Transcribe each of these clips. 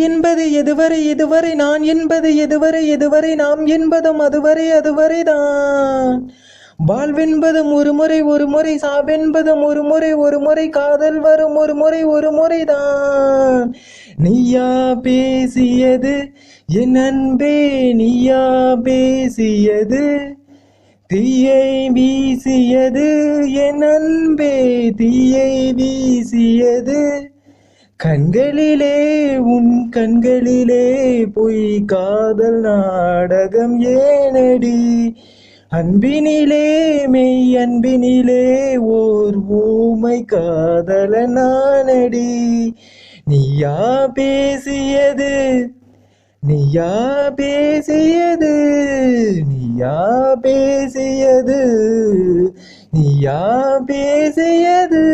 என்பது எதுவரை எதுவரை நான் என்பது எதுவரை எதுவரை நாம் என்பதும் அதுவரை அதுவரை தான். வாழ்வென்பதும் ஒரு முறை ஒரு முறை சாவென்பதும் ஒரு முறை ஒரு முறை காதல் வரும் ஒரு முறை ஒரு முறைதான் நீயா பேசியது என் அன்பே நீயா பேசியது தீயை வீசியது என் அன்பே தீயை வீசியது கண்களிலே உன் கண்களிலே பொய் காதல் நாடகம் ஏனடி? அன்பினிலே மெய் அன்பினிலே ஓர் ஊமை காதல நானடி. நீயா பேசியது நீயா பேசியது நீயா பேசியது நீயா பேசியது.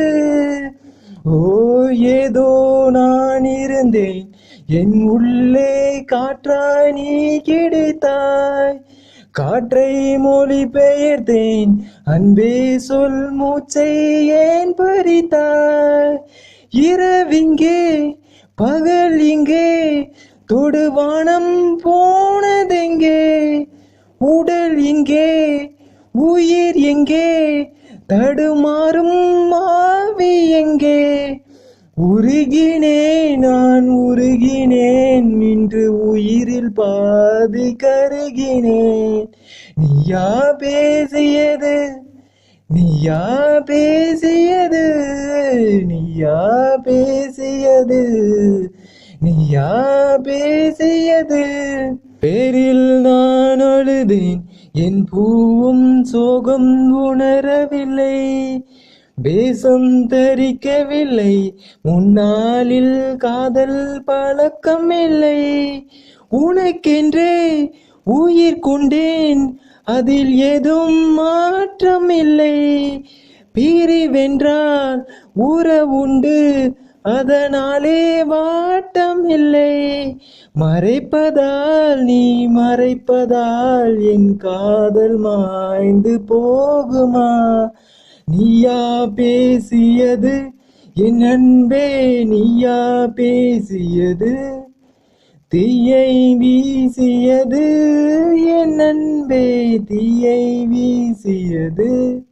ஓ ஏதோ நான் இருந்தேன். என் உள்ளே காற்றாய் நீ கிடைத்தாய். காற்றை மொழி பெயர்த்தேன் அன்பே சொல் மூச்சை ஏன் பறித்தாய். இரவிங்கே பகல் இங்கே தொடுவானம் போனதெங்கே உடல் இங்கே உயிர் எங்கே? தடுமாறும் மாவி எங்கே? உருகினேன் நான் உருகினேன் இன்று உயிரில் பாதி கருகினேன். நீயா பேசியது நீயா பேசியது நீயா பேசியது நீயா பேசியது. பேரில் நான் அழுதேன் என் பூவும் சோகம் உணரவில்லை. பேசம் தரிக்கவில்லை. முன்னாளில் காதல் பழக்கம் இல்லை உனக்கென்றே உயிர் கொண்டேன். அதில் எதுவும் மாற்றம் இல்லை பிரிவென்றால் உறவுண்டு அதனாலே வாட்டம் இல்லை மறைப்பதால் நீ மறைப்பதால் என் காதல் மாய்ந்து போகுமா? நீயா பேசியது என் அன்பே நீயா பேசியது. தீயை வீசியது என் அன்பே தீயை வீசியது.